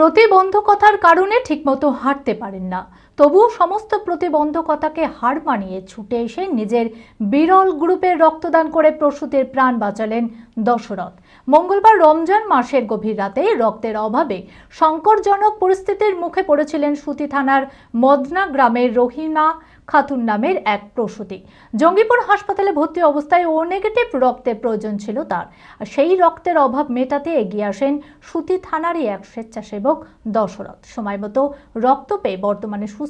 প্রতিবন্ধকতার কারণে ঠিকমতো হাঁটতে পারেন না। তবুও সমস্ত প্রতিবন্ধকতাকে হার মানিয়ে ছুটে এসে নিজের বিরল গ্রুপের রক্তদান করে প্রসূতির প্রাণ বাঁচালেন দশরথ। মঙ্গলবার রমজান মাসের গভীর রাতে রক্তের অভাবে সংকটজনক পরিস্থিতির মুখে পড়েছিলেন সুতি থানার মদনা গ্রামের রহিমা খাতুন নামের এক প্রসূতি। জঙ্গিপুর হাসপাতালে ভর্তি অবস্থায় ও নেগেটিভ রক্তের প্রয়োজন ছিল তার। সেই রক্তের অভাব মেটাতে এগিয়ে আসেন সুতি থানারই এক স্বেচ্ছাসেবক দশরথ। সময় মতো রক্ত পেয়ে বর্তমানে সুস্থ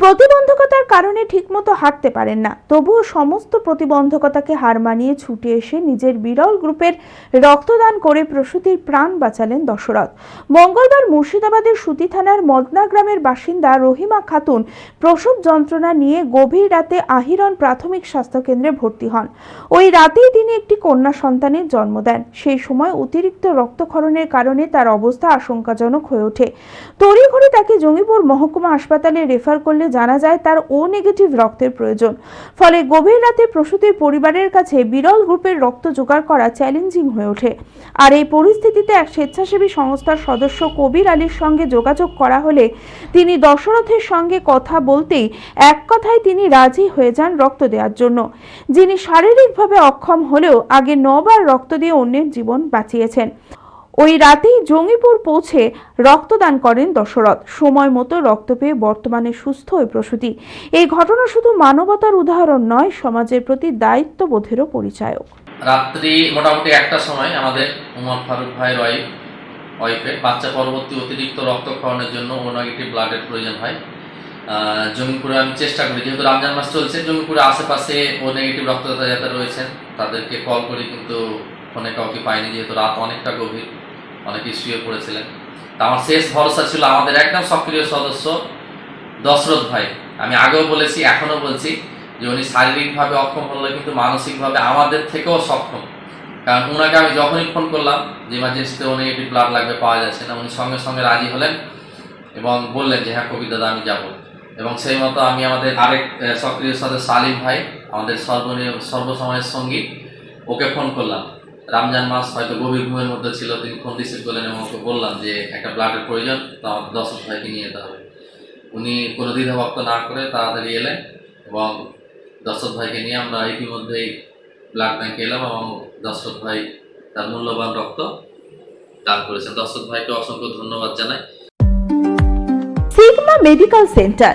প্রতিবন্ধকতার কারণে ঠিকমতো হাঁটতে পারেন না। তবুও সমস্ত প্রতিবন্ধকতাকে হার মানিয়ে ছুটে এসে নিজের বিরল গ্রুপের রক্তদান করে প্রসূতির প্রাণ বাঁচালেন দশরথ। মঙ্গলবার মুর্শিদাবাদের সুতি থানার মদনা গ্রামের বাসিন্দা রহিমা খাতুন প্রসব যন্ত্রণা নিয়ে গভীর রাতে আহিরন প্রাথমিক স্বাস্থ্যকেন্দ্রে ভর্তি হন। ওই রাতেই তিনি একটি কন্যা সন্তানের জন্ম দেন। সেই সময় অতিরিক্ত রক্তক্ষরণের কারণে তার অবস্থা আশঙ্কাজনক হয়ে ওঠে। তড়িঘড়ি তাকে জঙ্গিপুর মহকুমা হাসপাতালে রেফার করলে জানা যায় তার ও নেগেটিভ রক্তের প্রয়োজন। ফলে গভীর রাতে প্রসূতির পরিবারের কাছে বিরল গ্রুপের রক্ত জোগাড় করা চ্যালেঞ্জিং হয়ে ওঠে। আর এই পরিস্থিতিতে এক স্বেচ্ছাসেবী সংস্থার সদস্য কবির আলীর সঙ্গে যোগাযোগ করা হলে তিনি দশরথের সঙ্গে কথা বলতেই এক কথায় তিনি রাজি হয়ে যান রক্ত দেওয়ার জন্য। যিনি শারীরিকভাবে অক্ষম হলেও আগে নবার রক্ত দিয়ে অন্যের জীবন বাঁচিয়েছেন। ওই রাতেই জঙ্গিপুর পৌঁছে রক্তদান করেন দশরথ। সময় মতো রক্ত পেয়ে বর্তমানে সুস্থ ওই প্রসূতি। এই ঘটনা শুধু মানবতার উদাহরণ নয়, সমাজের প্রতি দায়িত্ববোধেরও পরিচায়ক। রাত্রি মোটামুটি একটা সময় আমাদের উমর ফারুক ভাইয়ের ওয়াইফ ওয়াইফের বাচ্চা পরবর্তী অতিরিক্ত রক্তক্ষরণের জন্য ও নেগেটিভ ব্লাডের প্রয়োজন হয়। জঙ্গিপুরে আমি চেষ্টা করি, যেহেতু রমজান মাস চলছে জঙ্গিপুরে আশেপাশে ও নেগেটিভ রক্তদাতা যারা রয়েছেন, তাদেরকে কল করি, কিন্তু ফোনে কাউকে পাইনি, যেহেতু রাত অনেকটা গভীর। অনেকে শুয়ে পড়েছিলেন। তা আমার শেষ ভরসা ছিল আমাদের একদম সক্রিয় সদস্য দশরথ ভাই। আমি আগেও বলেছি এখনও বলছি যে উনি শারীরিকভাবে অক্ষম হলে কিন্তু মানসিকভাবে আমাদের থেকেও সক্ষম। কারণ ওনাকে আমি যখনই ফোন করলাম, যে ইমার্জেন্সিতে উনি একটি ব্লাড লাগবে, পাওয়া যাচ্ছে না, উনি সঙ্গে সঙ্গে রাজি হলেন এবং বললেন যে হ্যাঁ কবি দাদা, আমি যাব। এবং সেই মতো আমি আমাদের আরেক সক্রিয় সদস্য সালিম ভাই, আমাদের সর্বনীয় সর্বসময়ের সঙ্গী, ওকে ফোন করলাম। রমজান মাস হয়তো গভীর ঘুমের মধ্যে ছিল তিনি ফোন রিসিভ করলেন এবং ওকে বললাম যে একটা ব্লাডের প্রয়োজন, তা আমাদের ভাইকে নিয়ে যেতে হবে। উনি কোনো দ্বিধাভক্ত না করে তাড়াতাড়ি এলেন এবং দশরথ ভাইকে নিয়ে আমরা ইতিমধ্যেই ব্লাড ব্যাংকে এলাম এবং দশরথ ভাই তার মূল্যবান রক্ত দান করেছেন। দশরথ ভাইকে অসংখ্য ধন্যবাদ জানাই। Sigma medical centre